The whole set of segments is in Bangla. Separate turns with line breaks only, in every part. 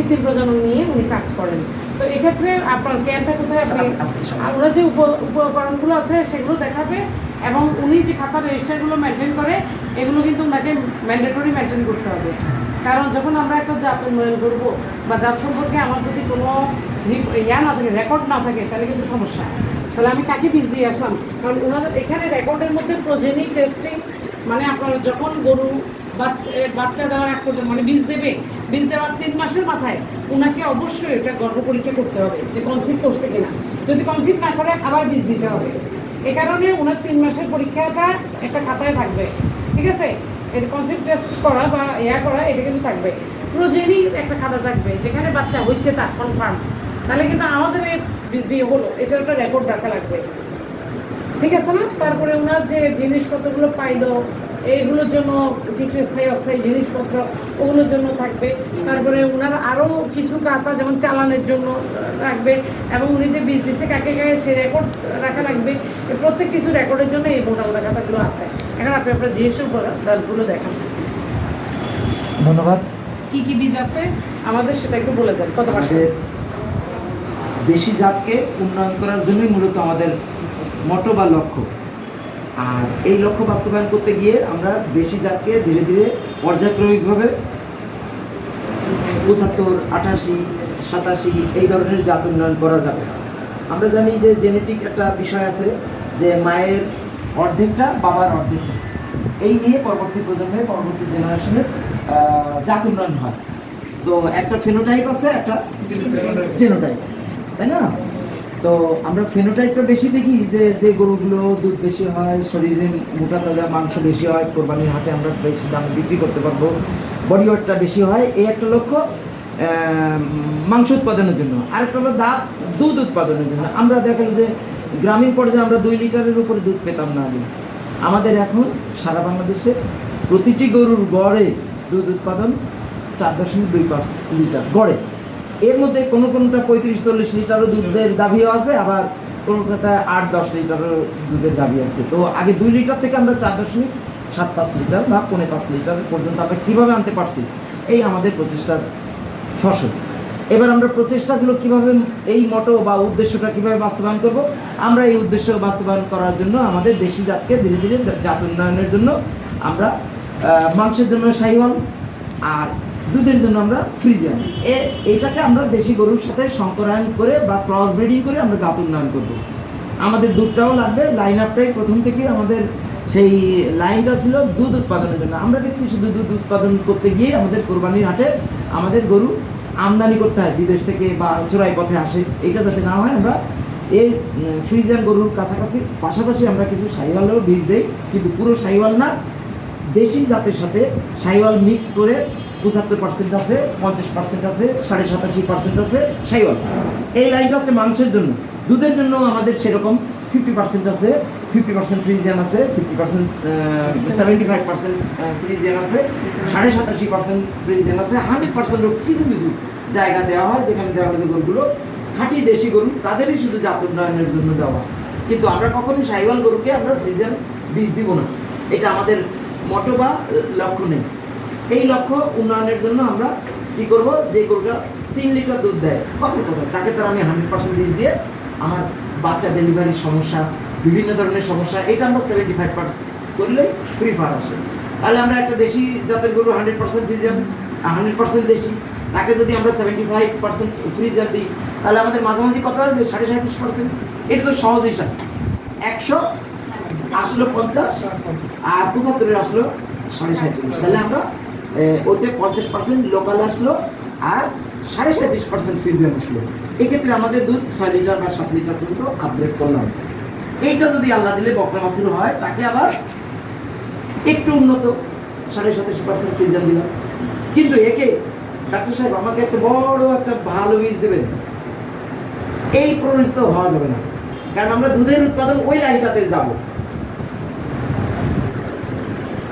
কৃত্রিম প্রজনন নিয়ে উনি কাজ করেন। তো এক্ষেত্রে আপনার জ্ঞানটা কোথায় আপনি
আজকে
আর ওনার যে উপ- উপকরণগুলো আছে সেগুলো দেখাবে এবং উনি যে খাতার রেজিস্টারগুলো মেনটেন করে এগুলো কিন্তু ওনাকে ম্যান্ডেটরি মেনটেন করতে হবে। কারণ যখন আমরা একটা জাত উন্নয়ন করব বা জাত সম্পর্কে আমার যদি কোনো ইয়া না থাকে রেকর্ড না থাকে তাহলে কিন্তু সমস্যা। তাহলে আমি কাকে বীজ দিয়ে আসলাম? কারণ ওনাদের এখানে রেকর্ডের মধ্যে প্রোজেনি টেস্টিং মানে আপনার যখন গরু বাচ্চা দেওয়ার এক পর্যন্ত মানে বীজ দেবে। বীজ দেওয়ার তিন মাসের মাথায় ওনাকে অবশ্যই এটা গর্ভ পরীক্ষা করতে হবে যে কনসিভ করছে কিনা। যদি কনসিভ না করে, আবার বীজ দিতে হবে। এ কারণে ওনার তিন মাসের পরীক্ষাটা একটা খাতায় থাকবে। ঠিক আছে? এটা কনসিভ টেস্ট করা বা ইয়া করা, এটা কিন্তু থাকবে। প্রোজেনি একটা খাতা থাকবে, যেখানে বাচ্চা হয়েছে তার কনফার্ম তাহলে কিন্তু আমাদের বীজ দিয়ে হলো। এটার একটা রেকর্ড রাখা লাগবে। ঠিক আছে না? তারপরে ওনার যে জিনিসপত্রগুলো পাইলো এইগুলোর জন্য কিছু স্থায়ী অস্থায়ী জিনিসপত্র ওগুলোর জন্য থাকবে। তারপরে ওনার আরও কিছু কাতা যেমন চালানের জন্য রাখবে এবং উনি যে বীজ দিচ্ছে কাকে কাকে সে রেকর্ড রাখা লাগবে প্রত্যেক কিছু রেকর্ডের জন্য এই মোটা মোটা খাতাগুলো আছে। এখন আপনি আপনার জিনিসের দাঁড়গুলো দেখান।
ধন্যবাদ।
কি কি বীজ আছে? আমাদের সেটা একটু বলে দেন কত
দেশি জাতকে উন্নয়ন করার জন্যই মূলত আমাদের মটো বা লক্ষ্য। আর এই লক্ষ্য বাস্তবায়ন করতে গিয়ে আমরা দেশি জাতকে ধীরে ধীরে পর্যায়ক্রমিকভাবে পঁচাত্তর আঠাশি সাতাশি এই ধরনের জাত উন্নয়ন করা যাবে। আমরা জানি যে জেনেটিক একটা বিষয় আছে যে মায়ের অর্ধেকটা, বাবার অর্ধেকটা। এই নিয়ে পরবর্তী প্রজন্মে, পরবর্তী জেনারেশনের জাত উন্নয়ন হয়। তো একটা ফেনোটাইপ আছে, একটা জেনোটাইপ আছে। তাই না? তো আমরা ফেনোটাইপটা বেশি দেখি যে যে গরুগুলো দুধ বেশি হয়, শরীরে মোটা তাজা মাংস বেশি হয়, কোরবানির হাটে আমরা বেশি দামে বিক্রি করতে পারব বডি ওয়েটটা বেশি হয়। এই একটা লক্ষ্য মাংস উৎপাদনের জন্য। আরেকটা হলো দাঁত দুধ উৎপাদনের জন্য। আমরা দেখা যে গ্রামীণ পর্যায়ে আমরা দুই লিটারের উপরে দুধ পেতাম না আগে। আমাদের এখন সারা বাংলাদেশে প্রতিটি গরুর গড়ে দুধ উৎপাদন চার দশমিক দুই পাঁচ লিটার গড়ে। এর মধ্যে কোনো কোনোটা পঁয়ত্রিশ, চল্লিশ লিটারও দুধের দাবিও আছে, আবার কোনো কোথায় আট, দশ লিটারও দুধের দাবি আছে। তো আগে দুই লিটার থেকে আমরা চার দশমিক সাত পাঁচ লিটার বা পৌনে পাঁচ লিটার পর্যন্ত আমরা কীভাবে আনতে পারছি, এই আমাদের প্রচেষ্টার ফসল। এবার আমরা প্রচেষ্টাগুলো কীভাবে, এই মটো বা উদ্দেশ্যটা কীভাবে বাস্তবায়ন করব, আমরা এই উদ্দেশ্য বাস্তবায়ন করার জন্য আমাদের দেশি জাতকে ধীরে ধীরে জাত উন্নয়নের জন্য আমরা মাংসের জন্য শাহিওয়াল আর দুধের জন্য আমরা ফ্রিজিয়ান এ এটাকে আমরা দেশি গরুর সাথে সংকরায়ন করে বা ক্রস ব্রিডিং করে আমরা জাত উন্নয়ন করব। আমাদের দুধটাও লাগবে লাইন আপটাই প্রথম থেকে আমাদের সেই লাইনটা ছিল দুধ উৎপাদনের জন্য। আমরা দেখছি শুধু দুধ উৎপাদন করতে গিয়ে আমাদের কোরবানির হাটে আমাদের গরু আমদানি করতে হয়, বিদেশ থেকে বা চোরাই পথে আসে। এটা যাতে না হয়, আমরা এই ফ্রিজিয়ান গরুর কাছাকাছি পাশাপাশি আমরা কিছু সাইওয়ালেও বীজ দেই। কিন্তু পুরো সাইওয়াল না, দেশি জাতের সাথে সাইওয়াল মিক্স করে পঁচাত্তর পার্সেন্ট আছে, পঞ্চাশ পার্সেন্ট আছে, সাড়ে সাতাশি পার্সেন্ট আছে, সাইওয়াল। এই লাইনটা হচ্ছে মাংসের জন্য। দুধের জন্য আমাদের সেরকম ফিফটি পার্সেন্ট আছে ফিফটি পার্সেন্ট ফ্রিজিয়ান আছে fifty percent seventy five percent Friesian আছে, সাড়ে সাতাশি পার্সেন্ট ফ্রিজিয়ান আছে হান্ড্রেড পার্সেন্ট কিছু কিছু জায়গা দেওয়া হয়, যেখানে দেওয়া হয় গরুগুলো। খাঁটি দেশি গরু, তাদেরই শুধু জাত উন্নয়নের জন্য দেওয়া কিন্তু আমরা কখনোই সাইওয়াল গরুকে আমরা ফ্রিজিয়ান বীজ দিব না। এটা আমাদের মটো বা লক্ষ্য নেই। এই লক্ষ্য উন্নয়নের জন্য আমরা কি করব? যে গরুটা তিন লিটার দুধ দেয়। কত কথা তাকে তার আমি হান্ড্রেড পার্সেন্ট বীজ দিয়ে আমার বাচ্চা ডেলিভারির সমস্যা, বিভিন্ন ধরনের সমস্যা, এটা আমরা সেভেন্টি ফাইভ পার্সেন্ট করলেই প্রিফার আসে। তাহলে আমরা একটা দেশি জাতের গরু hundred percent Friesian hundred percent দেশি। তাকে যদি আমরা সেভেন্টি ফাইভ পার্সেন্ট ফ্রিজিয়ান দিই, তাহলে আমাদের মাঝামাঝি কত আসবে? সাড়ে সাঁত্রিশ পার্সেন্ট এটা তো সহজ হিসাব। একশো আসলো পঞ্চাশ, আর পঁচাত্তরের আসলো সাড়ে সাঁত্রিশ। তাহলে আমরা ওতে পঞ্চাশ পার্সেন্ট লোকাল আসলো আর সাড়ে সাঁত্রিশ পার্সেন্ট ফিজিয়ান আসলো। এক্ষেত্রে আমাদের দুধ ছয় লিটার বা সাত লিটার পর্যন্ত আপগ্রেড করলাম। এইটা যদি আল্লাহ দিলে বকরা মাসুল হয়, তাকে আবার একটু উন্নত সাড়ে সাতাশ পার্সেন্ট ফিজিয়ান দিলাম। কিন্তু একে ডাক্তার সাহেব আমাকে একটা বড় একটা ভালো বীজ দেবেন। এই প্ররোচিত হওয়া যাবে না। কারণ আমরা দুধের উৎপাদন ওই লাইনটাতে যাব।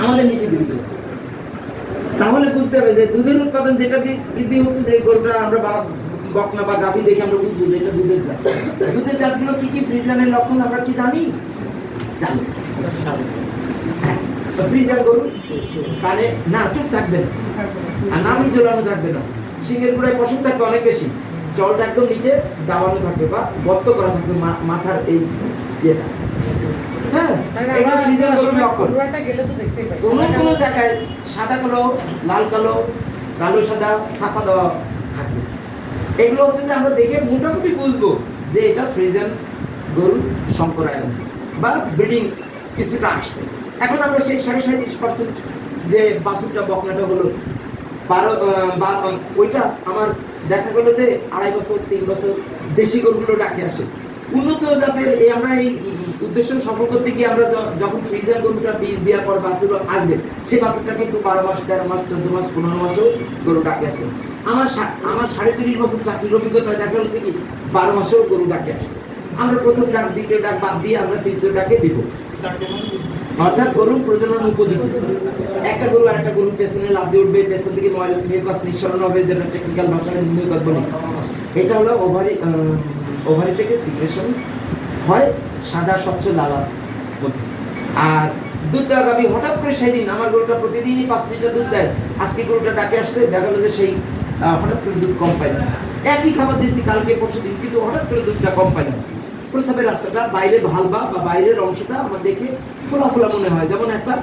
আমাদের নীতি বিরুদ্ধে তাহলে বুঝতে হবে যে দুধের উৎপাদন যেটা বৃদ্ধি হচ্ছে যে গরুটা আমরা বকনা বা গাভী দেখে আমরা বুঝব যে এটা দুধের জাত। দুধের জাতগুলো কি কি ফ্রিজানের লক্ষণ আমরা কি জানি? জানি। হ্যাঁ, গরু? কানে? না চুপ থাকবে না। আর ঝোলানো থাকবে না। সিংহের গোড়ায় পশম থাকবে অনেক বেশি। জলটা একদম নিচে দাবানো থাকবে বা গর্ত করা থাকবে মাথার এই ইয়েটা। হ্যাঁ ফ্রিজের গরুর লক্ষণ। কোনো কোনো জায়গায় সাদা কালো লাল কালো কালো সাদা ছাপা দেওয়া থাকবে। এগুলো হচ্ছে যে আমরা দেখে মোটামুটি বুঝব যে এটা ফ্রিজেন গরু শঙ্করায়ন বা ব্রিডিং কিছুটা আসছে। এখন আমরা সেই সাড়ে সাঁত্রিশ পার্সেন্ট যে বাছুরটা বকনাটা হলো বারো বা ওইটা আমার দেখা গেলো যে আড়াই বছর তিন বছর দেশি গরুগুলো ডাকে আসে। উন্নত জাতের এই আমরা এই উদ্দেশ্য সফল করতে গিয়ে আমরা যখন ফ্রিজার গরুটা বীজ দেওয়ার পর বাছুর আসবে, সেই বাছুরটা কিন্তু বারো মাস, তেরো মাস, চোদ্দ মাস, পনেরো মাসেও গরু ডাকে আসে। আমার আমার সাড়ে তিরিশ বছর চাকরির অভিজ্ঞতায় দেখা গেলো কি, বারো মাসেও গরু ডাকে আসছে আমরা প্রথম ডাক, দ্বিতীয় ডাক বাদ দিয়ে আমরা তৃতীয় ডাকে দিব। অর্থাৎ গরু প্রজনন উপযোগী। একটা গরু আর একটা গরুর পেছনে লাভ দিয়ে উঠবে, পেছন থেকে মিউকাস নিঃসরণ হবে, যেটা টেকনিক্যাল ভাষায় মিউকাস বলি। এটা হলো ওভারি ওভারি থেকে সিক্রেশন হয় সাদা স্বচ্ছ লালা আর দুধ দেওয়া গাবি হঠাৎ করে সেদিন আমার গরুটা প্রতিদিনই পাঁচ লিটার দুধ দেয়। আজকে গরুটা ডাকে আসছে, দেখা গেলো যে সেই হঠাৎ করে দুধ কম পাই না। একই খাবার দিচ্ছি কালকে, পরশু দিন, কিন্তু হঠাৎ করে দুধটা কম পাই না। প্রস্রাবের রাস্তাটা, বাইরের ভালবা বা বাইরের অংশটা আমার দেখে ফোলা ফোলা মনে হয়। যেমন একটা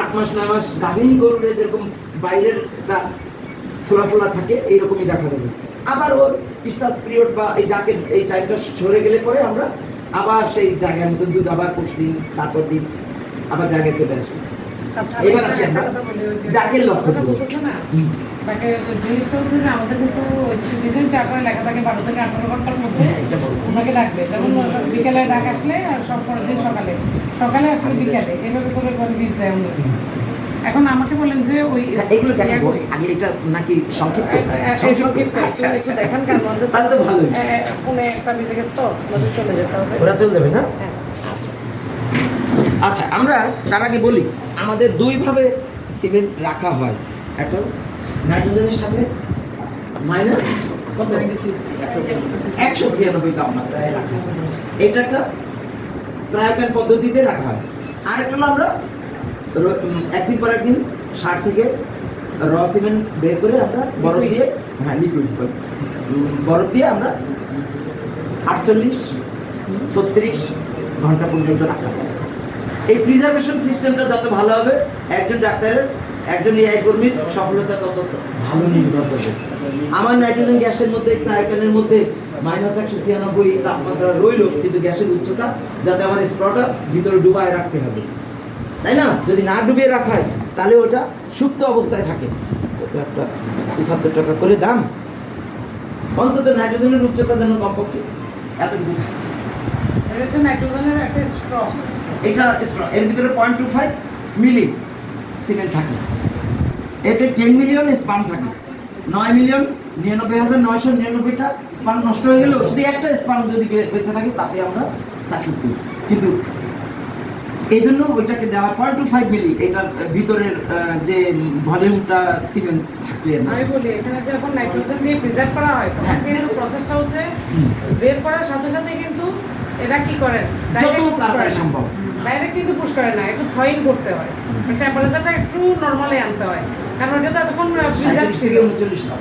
আট মাস, নয় মাস গাভিনী গরুর যেরকম বাইরের একটা ফোলা ফোলা থাকে, এইরকমই দেখা যাবে। আবার ওর স্টাস পিরিয়ড বা এই ডাকের এই টাইমটা সরে গেলে পরে আমরা আবার সেই জায়গার মতো দুধ আবার পরশু দিন তারপর দিন আবার জায়গায় চলে আসি।
আচ্ছা,
এবার আসি আমরা ডাকের লক্ষণ
কথা
গুলো।
বলতেছে না, তাকে জিনিসটা হচ্ছে যে আমাদের কিন্তু ওই সিটিজেন চার্টারে লেখা থাকে বারো থেকে আঠারো ঘণ্টার মধ্যে
হ্যাঁ।
ওনাকে ডাকবে। যেমন বিকেলে ডাক আসলে আর সব পরের দিন সকালে। সকালে আসলে বিকালে। এভাবে করে বীজ দেয় উনি। এখন আমাকে বলেন যে ওই
হ্যাঁ, এগুলো?
করি।
আগে এটা নাকি সংক্ষিপ্ত
এ- এই
সংক্ষিপ্ত? আচ্ছা, আচ্ছা।
দেখান কারণ
তাহলে তো
এ, ফোনে একটা বেজে গেছে তো চলে যেতে হবে
ওরা চলে যাবে না
হ্যাঁ।
আচ্ছা আচ্ছা আমরা তার আগে বলি আমাদের দুইভাবে সিমেন্ট রাখা হয় একটা নাইট্রোজেনের সাথে মাইনাস কত একশো ছিয়ানব্বই তাপমাত্রায় রাখা হয় এটা একটা প্রায়কান পদ্ধতিতে রাখা হয় আর একটা হলো আমরা একদিন পর একদিন সার থেকে র সিমেন্ট বের করে আমরা বরফ দিয়ে হ্যাঁ লিকুইড বরফ দিয়ে আমরা আটচল্লিশ ছত্রিশ ঘণ্টা পর্যন্ত রাখা হয়। এই প্রিজার্ভেশন সিস্টেমটা যত ভালো হবে একজন ডাক্তারের একজন এআই কর্মীর সফলতা তত ভালো নির্ভর করবে। আমার নাইট্রোজেন গ্যাসের মধ্যে ক্রাইকানের মধ্যে মাইনাস একশো ছিয়ানব্বই তাপমাত্রা রইল কিন্তু গ্যাসের উচ্চতা যাতে আমার স্ট্রটা ভিতরে ডুবায় রাখতে হবে। তাই না? যদি না ডুবিয়ে রাখা হয় তাহলে ওটা সুপ্ত অবস্থায় থাকে। কত একটা পঁচাত্তর টাকা করে দাম? অন্তত নাইট্রোজেনের উচ্চতা যেন কমপক্ষে এতটুকু থাকে।
এটা
এর ভিতরে point two five milli semen থাকে। এতে টেন মিলিয়ন স্পান থাকে। নয় মিলিয়ন নিরানব্বই হাজার নয়শো নিরানব্বইটা স্পান নষ্ট হয়ে গেলেও শুধু একটা স্পান যদি বেঁচে থাকে তাতে আমরা সাকসেসফুল কিন্তু এই জন্য ওইটাকে দেওয়া পয়েন্ট টু ফাইভ মিলি এটার ভিতরের যে ভলিউমটা সিমেন্ট থাকে না।
আমি বলি এখানে যখন নাইট্রোজেন দিয়ে প্রিজার্ভ করা হয় তখন
হ্যাঁ।
কিন্তু প্রসেসটা হচ্ছে বের করার সাথে সাথে কিন্তু এরা কি করেন
যত তাড়াতাড়ি সম্ভব।
ডাইরেক্ট কিন্তু পুশ করে না একটু থয়িং করতে হয়। টেম্পারেচারটা একটু নর্মালে আনতে হয়। কারণ ওটা তো এতক্ষণ প্রিজার্ভ ছিল।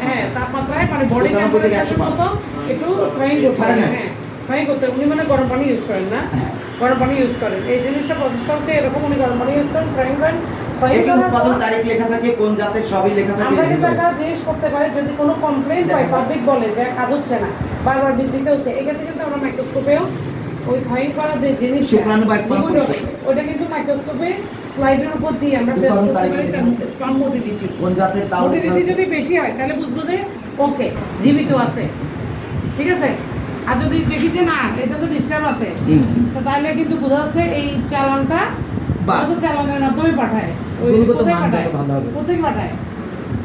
হ্যাঁ তাপমাত্রায় মানে বডি টেম্পারেচার মতো একটু থয়িং করতে হয়। হ্যাঁ করতে উনি মানে গরম পানি ইউজ করেন না।
হ্যাঁ।
গরম পানি ইউজ করেন। এই জিনিসটা প্রসেসটা হচ্ছে এরকম উনি গরম পানি ইউজ করেন
এতে
করার
উৎপাদন তারিখ লেখা থাকে কোন জাতের সবই লেখা থাকে
আমরা কিন্তু একটা জিনিস করতে পারি যদি কোনো কমপ্লেন হয় পাবলিক বলে যে কাজ হচ্ছে না বারবার বিজলিতে হচ্ছে এক্ষেত্রে কিন্তু আমরা মাইক্রোস্কোপেও ওই থয়িং করা যে জিনিস ওটা কিন্তু মাইক্রোস্কোপে স্লাইডের উপর দিয়ে আমরা টেস্ট করতে পারি মোটিলিটি
কোন জাতের তাও
মোটিলিটি যদি বেশি হয় তাহলে বুঝব যে ওকে জীবিত আছে। ঠিক আছে? আর যদি দেখি যে না এটা তো ডিস্টার্ব আছে তাহলে কিন্তু বোঝা যাচ্ছে এই চালানটা। তো চালানের মাধ্যমে পাঠায় কোথায় পাঠায়?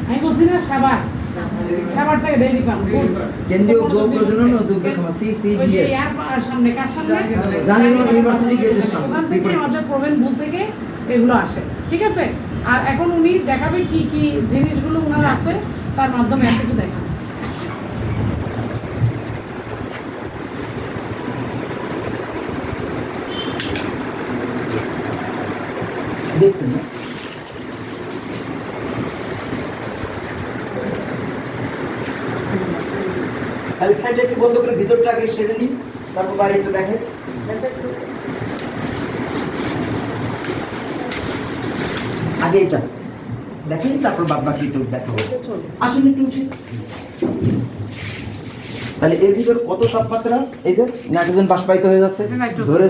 আমি বলছি না সাবার থেকে ডেইরি ফার্ম
কেন্দ্রীয় গো প্রজনন ও দুগ্ধ খামার
ওই যে সামনে কার সামনে?
জাহাঙ্গীরনগর ইউনিভার্সিটি গেটের সামনে,
থেকে
বিপরীত।
আমাদের প্রবীণ ভুল থেকে এগুলো আসে ঠিক আছে? আর এখন উনি দেখাবে কি কি জিনিসগুলো ওনার আছে তার মাধ্যমে একটু দেখান
দেখছেন না? তাহলে ফ্যানটা একটু বন্ধ করে ভিতরটা আগে সেরে নিই তারপর বাইরেটা দেখেন। আগে এটা দেখেন তারপর বাদ বাকি একটু দেখাবো আসেন একটু। তাহলে এর ভিতর কত তাপমাত্রা? এই যে নাইট্রোজেন বাষ্পায়িত হয়ে যাচ্ছে। ধরে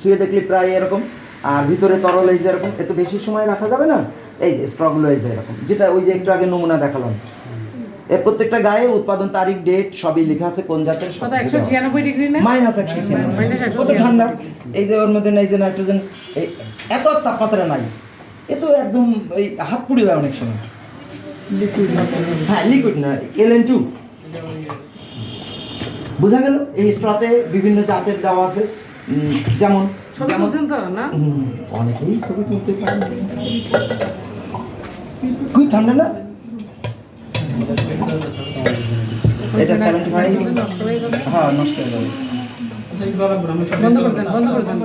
শুয়ে দেখলে প্রায় এরকম। আর ভিতরে তরল এই যে এরকম এত বেশি সময় রাখা যাবে না? এই যে স্ট্রগুলো এই যে এরকম। যেটা ওই যে একটু আগে নমুনা দেখালাম। এর প্রত্যেকটা গায়ে উৎপাদন তারিখ ডেট সবই লেখা আছে কোন জাতের
কত একশো ছিয়ানব্বই ডিগ্রি না?
মাইনাস একশো কত ঠান্ডা? এই যে ওর মধ্যে এই যে নাইট্রোজেন এত তাপমাত্রা নাই। এ তো একদম এই হাত পুড়ে যায় অনেক সময়। হ্যাঁ লিকুইড না এল এন টু বোঝা গেল? এই স্ট্রতে বিভিন্ন জাতের দেওয়া আছে। যেমন অনেকেই ছবি তুলতে পারে খুব ঠান্ডা না? এটা 75
নষ্ট হ্যাঁ
নষ্ট হয়ে যাবে
বন্ধ করে দেন বন্ধ করে দেন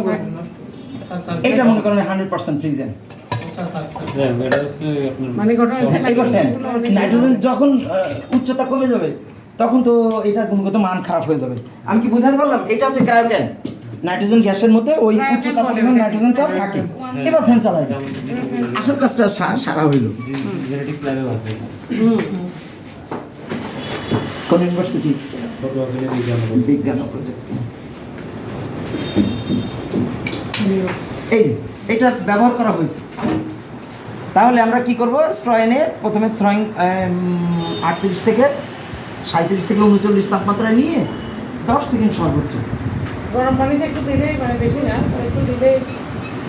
এটা মনে করেন হান্ড্রেড পার্সেন্ট ফ্রিজেন
মানে
নাইট্রোজেন যখন উচ্চতা কমে যাবে তখন তো এটার গুণগত মান খারাপ হয়ে যাবে। আমি কি বোঝাতে পারলাম? এটা হচ্ছে ক্রায়োক্যান নাইট্রোজেন গ্যাসের মধ্যে ওই উচ্চতা পরিমাণ নাইট্রোজেনটা থাকে। এবার ফ্যান চালাই। আসল কাজটা সারা হইল।
হুম।
কোন ইউনিভার্সিটি বিজ্ঞান ও প্রযুক্তি। এই এটা ব্যবহার করা হয়েছে। তাহলে আমরা কি করব? স্ট্র এনে প্রথমে থ্রয়িং আটত্রিশ থেকে সাঁত্রিশ থেকে উনচল্লিশ তাপমাত্রা নিয়ে দশ সেকেন্ড সর্বোচ্চ।
গরম পানিতে একটু দিলে মানে বেশি না একটু দিলে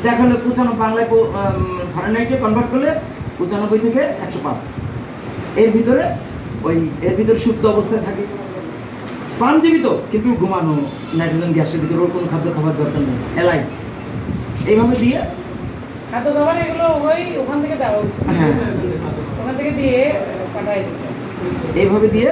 দেখালে পঁচানব্বই বাংলায় ফারেনহাইটে কনভার্ট করলে পঁচানব্বই থেকে একশো পাঁচ। এর ভিতরে ওই এর ভিতরে সুপ্ত অবস্থায় থাকে। স্পান জীবিত কিন্তু ঘুমানো নাইট্রোজেন গ্যাসের ভিতরে ওর কোনো খাদ্য খাবার দরকার নেই এলাই। এইভাবে দিয়ে
খাদ্য খাবার এগুলো ওই ওখান থেকে দেওয়া হয়েছে।
হ্যাঁ
ওখান থেকে দিয়ে পাঠাই দিছে।
এইভাবে দিয়ে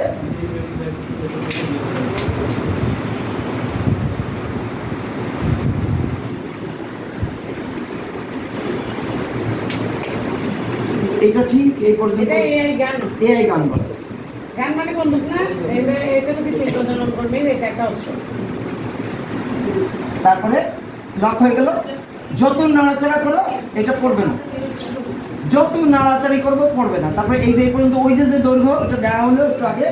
এটা ঠিক এই পর্যন্ত
এটা এআই গান।
বলে।
গান মানে বন্দুক না? এটা এটা তো কৃত্রিম প্রজনন এটা একটা অস্ত্র।
তারপরে লক হয়ে গেল। যত নাড়াচাড়া করো এটা পড়বে না। যত নাড়াচাড়ি করব পড়বে না। তারপরে এই যে পর্যন্ত ওই যে যে দৈর্ঘ্য ওটা দেওয়া হলো একটু আগে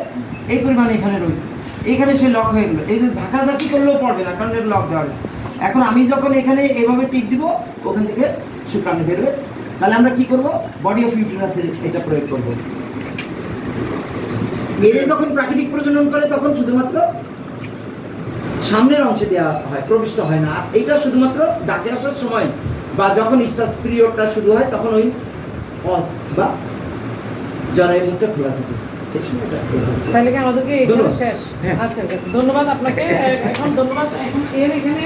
এই পরিমাণ এখানে রয়েছে। এখানে সে লক হয়ে গেলো। এই যে ঝাঁকাঝাঁকি করলেও পড়বে না কারণ এর লক দেওয়া হয়েছে এখন আমি যখন এখানে এইভাবে টিপ দিব ওখান থেকে শুক্রাণু বেরোবে। তাহলে আমরা কি করব? বডি অফ ইউটেরাসে এটা প্রয়োগ করব। এরে যখন প্রাকৃতিক প্রজনন করে তখন শুধুমাত্র সামনের অংশে দেওয়া হয় প্রবিষ্ট হয় না। এইটা শুধুমাত্র ডাকে আসার সময় বা যখন স্টাস পিরিয়ডটা শুরু হয় তখন ওই অস বা জরায়ু মুখটা খোলা থাকে।
তাহলে কি আমাদেরকে শেষ?
হ্যাঁ।
আচ্ছা। ধন্যবাদ আপনাকে। এখন ধন্যবাদ। এখন এর এখানে